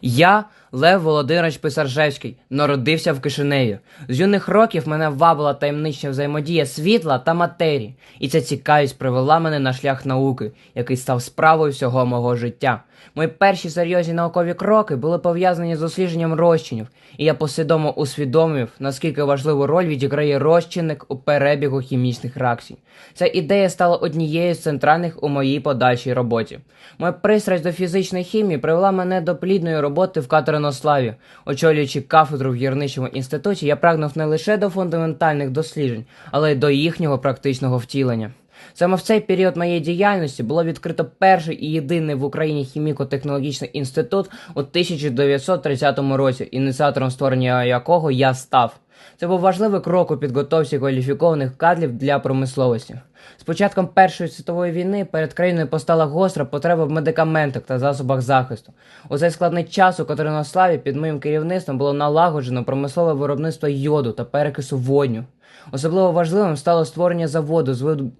Я Лев Володимирович Писаржевський, народився в Кишиневі. З юних років мене вабила таємнича взаємодія світла та матерії, і ця цікавість привела мене на шлях науки, який став справою всього мого життя. Мої перші серйозні наукові кроки були пов'язані з дослідженням розчинів, і я посвідомо усвідомив, наскільки важливу роль відіграє розчинник у перебігу хімічних реакцій. Ця ідея стала однією з центральних у моїй подальшій роботі. Моя пристрасть до фізичної хімії привела мене до плідної роботи в Катеринославі. Очолюючи кафедру в гірничому інституті, я прагнув не лише до фундаментальних досліджень, але й до їхнього практичного втілення. Саме в цей період моєї діяльності було відкрито перший і єдиний в Україні хіміко-технологічний інститут у 1930 році, ініціатором створення якого я став. Це був важливий крок у підготовці кваліфікованих кадрів для промисловості. З початком Першої світової війни перед країною постала гостра потреба в медикаментах та засобах захисту. У цей складний час у Катеринославі під моїм керівництвом було налагоджено промислове виробництво йоду та перекису водню. Особливо важливим стало створення заводу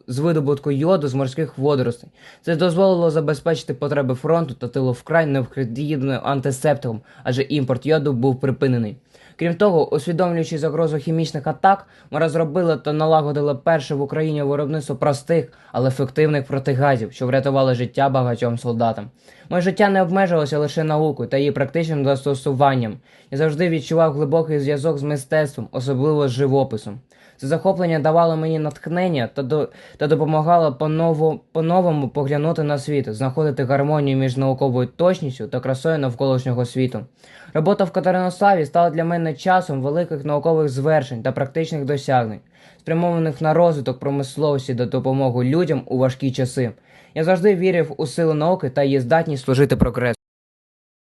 з видобутку йоду з морських водоростей. Це дозволило забезпечити потреби фронту та тилу вкрай необхідним антисептиком, адже імпорт йоду був припинений. Крім того, усвідомлюючи загрозу хімічних атак, ми розробили та налагодили перше в Україні виробництво простих, але ефективних протигазів, що врятували життя багатьом солдатам. Моє життя не обмежувалося лише наукою та її практичним застосуванням. Я завжди відчував глибокий зв'язок з мистецтвом, особливо з живописом. Це захоплення давало мені натхнення та, до, та допомагало по-ново- по-новому поглянути на світ, знаходити гармонію між науковою точністю та красою навколишнього світу. Робота в Катеринославі стала для мене часом великих наукових звершень та практичних досягнень, спрямованих на розвиток промисловості та допомогу людям у важкі часи. Я завжди вірив у силу науки та її здатність служити прогресу.